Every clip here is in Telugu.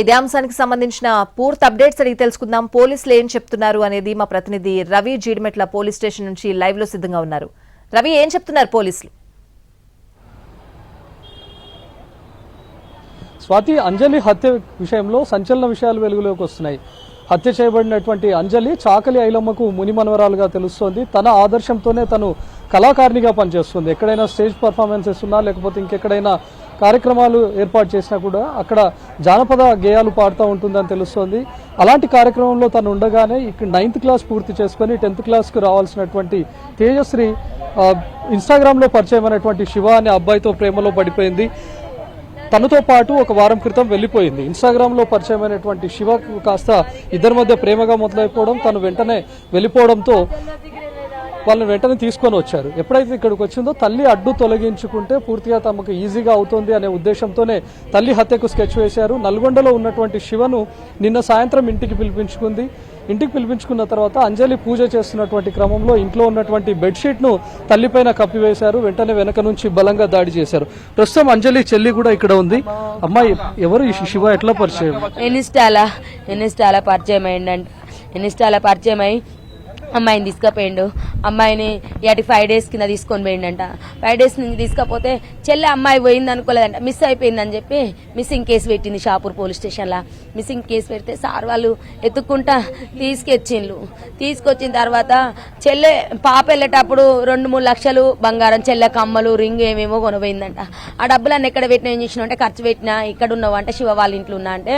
ఇదే అంశానికి సంబంధించిన పూర్తి అప్డేట్స్ అడిగి తెలుసుకుందాం. పోలీసులు ఏం చెప్తున్నారు అనేది మా ప్రతినిధి రవి జీడిమెట్ల పోలీస్ స్టేషన్ నుంచి లైవ్లో సిద్ధంగా ఉన్నారు. రవి ఏం చెప్తున్నారు పోలీసులు? స్వాతి అంజలి హత్య విషయంలో సంచలన విషయాలు వెలుగులోకి వస్తున్నాయి. హత్య చేయబడినటువంటి అంజలి చాకలి ఐలమ్మకు ముని మనవరాలుగా తెలుస్తోంది. తన ఆదర్శంతోనే తను కళాకారిణిగా పనిచేస్తుంది. ఎక్కడైనా స్టేజ్ పర్ఫార్మెన్సెస్ ఉన్నా లేకపోతే ఇంకెక్కడైనా కార్యక్రమాలు ఏర్పాటు చేసినా కూడా అక్కడ జానపద గేయాలు పాడుతూ ఉంటుందని తెలుస్తోంది. అలాంటి కార్యక్రమంలో తను ఉండగానే ఇక్కడ నైన్త్ క్లాస్ పూర్తి చేసుకొని టెన్త్ క్లాస్కి రావాల్సినటువంటి తేజశ్రీ ఇన్స్టాగ్రామ్లో పరిచయం పరిచయమైనటువంటి శివ అనే అబ్బాయితో ప్రేమలో పడిపోయింది. తనతో పాటు ఒక వారం క్రితం వెళ్ళిపోయింది. ఇన్స్టాగ్రామ్లో పరిచయమైనటువంటి శివ కాస్త ఇద్దరి మధ్య ప్రేమగా మొదలైపోవడం తను వెంటనే వెళ్ళిపోవడంతో వాళ్ళని వెంటనే తీసుకొని వచ్చారు. ఎప్పుడైతే ఇక్కడికి వచ్చిందో తల్లి అడ్డు తొలగించుకుంటే పూర్తిగా తమకు ఈజీగా అవుతుంది అనే ఉద్దేశంతోనే తల్లి హత్యకు స్కెచ్ వేశారు. నల్గొండలో ఉన్నటువంటి శివను నిన్న సాయంత్రం ఇంటికి పిలిపించుకుంది. ఇంటికి పిలిపించుకున్న తర్వాత అంజలి పూజ చేస్తున్నటువంటి క్రమంలో ఇంట్లో ఉన్నటువంటి బెడ్షీట్ను తల్లిపైన కప్పివేశారు. వెంటనే వెనక నుంచి బలంగా దాడి చేశారు. ప్రస్తుతం అంజలి చెల్లి కూడా ఇక్కడ ఉంది. అమ్మాయి ఎవరు శివ? ఎట్లా పరిచయం? ఇన్స్టాల ఇన్స్టాల పరిచయం అయిందంట ఇన్స్టాల పరిచయం అయి అమ్మాయిని తీసుకుపోయిండు. అమ్మాయిని ఇటు ఫైవ్ డేస్ కింద తీసుకొని పోయిండంట. ఫైవ్ డేస్ నుంచి తీసుకపోతే చెల్లె అమ్మాయి పోయింది అనుకోలేదంట మిస్ అయిపోయిందని చెప్పి మిస్సింగ్ కేసు పెట్టింది షాపూర్ పోలీస్ స్టేషన్లో మిస్సింగ్ కేసు పెడితే సార్ వాళ్ళు ఎత్తుక్కుంటా తీసుకొచ్చిండ్రు తీసుకొచ్చిన తర్వాత చెల్లె పాప వెళ్ళేటప్పుడు రెండు మూడు లక్షలు బంగారం చెల్లె కమ్మలు రింగ్ ఏమేమో కొనబోయిందంట ఆ డబ్బులన్నీ ఎక్కడ పెట్టినా ఏం చేసినా అంటే ఖర్చు పెట్టినా ఇక్కడ ఉన్నావు అంటే శివ వాళ్ళ ఇంట్లో ఉన్నా అంటే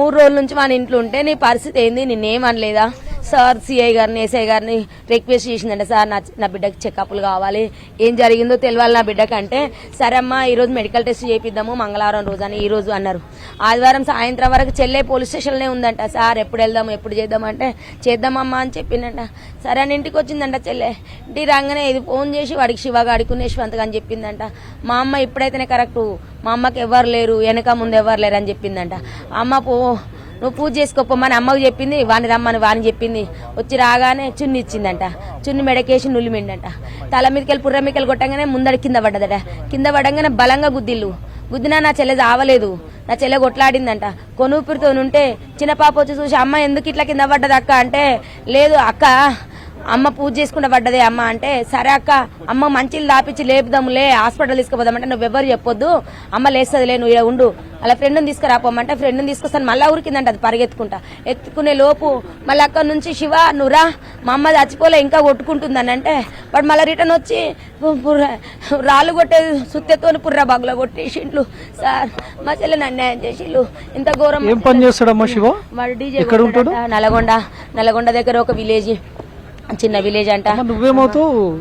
మూడు రోజుల నుంచి మన ఇంట్లో ఉంటే నీ పరిస్థితి ఏంది? నిన్నేమనలేదా సార్ సిఐ గారిని ఎస్ఐ గారిని రిక్వెస్ట్ చేసిందంటే సార్ నా నా బిడ్డకి చెకప్లు కావాలి. ఏం జరిగిందో తెలియాలి నా బిడ్డకి అంటే సరే అమ్మా ఈరోజు మెడికల్ టెస్ట్ చేపిద్దాము మంగళవారం రోజు అని ఈ రోజు అన్నారు. ఆదివారం సాయంత్రం వరకు చెల్లె పోలీస్ స్టేషన్లోనే ఉందంట. సార్ ఎప్పుడు వెళ్దాము ఎప్పుడు చేద్దాం అంటే చేద్దామమ్మా అని చెప్పిందంట. సరే అని ఇంటికి వచ్చిందంట చెల్లె. ఇంటి రాగానే ఇది ఫోన్ చేసి వాడికి శివగాడికి యశ్వంత్ అని చెప్పిందంట. మా అమ్మ ఇప్పుడైతేనే కరెక్ట్ మా అమ్మకి ఎవరు లేరు వెనక ముందు ఎవరు లేరు అని చెప్పిందంట. అమ్మ పో నువ్వు పూజ చేసుకోపోమని అమ్మకు చెప్పింది వాని రమ్మని వాని చెప్పింది. వచ్చి రాగానే చున్ని ఇచ్చిందంట. చున్ని మెడకేసి నులిమిండంట తల మీదకెళ్ళి పుర్ర మీదకెళ్ళి కొట్టంగానే ముందడి కింద పడ్డదట. కింద పడంగానే బలంగా గుద్దిల్లు. గుద్దినా నా చెల్లె ఆవలేదు నా చెల్లె కొట్లాడిందంట. కొనుపురితో ఉంటే చిన్న పాప వచ్చి చూసి అమ్మ ఎందుకు ఇట్లా కింద పడ్డది అక్క అంటే లేదు అక్క అమ్మ పూజ చేసుకుంటే పడ్డదే అమ్మ అంటే సరే అక్క అమ్మ మంచిలు దాపించి లేపుదాములే హాస్పిటల్ తీసుకుపోదామంటే నువ్వెవ్వరు చెప్పొద్దు. అమ్మ లేస్తుందిలే నువ్వు ఇక్కడ ఉండు. అలా ఫ్రెండ్ని తీసుకురాపోమంటే ఫ్రెండ్ని తీసుకొస్తాను మళ్ళీ ఊరికిందంట అది పరిగెత్తుకుంటా. ఎత్తుకునే లోపు మళ్ళీ అక్కడ నుంచి శివ నువ్వురా మా అమ్మ చచ్చిపోలే ఇంకా కొట్టుకుంటుందని అంటే వాడు మళ్ళీ రిటర్న్ వచ్చి రాళ్ళు కొట్టే సుత్తెతో పుర్ర బాగులో కొట్టేసిండ్లు సార్ మా చెల్లెని అన్యాయం చేసిండ్లు ఇంత ఘోరం ఏం పని చేస్తాడమ్మా శివ? వాడు డీజే ఎక్కడ ఉంటాడు? కొడతాడంట. నల్గొండ నల్గొండ దగ్గర ఒక విలేజ్ చిన్న విలేజ్ అంట. నువ్వేమవుతావు?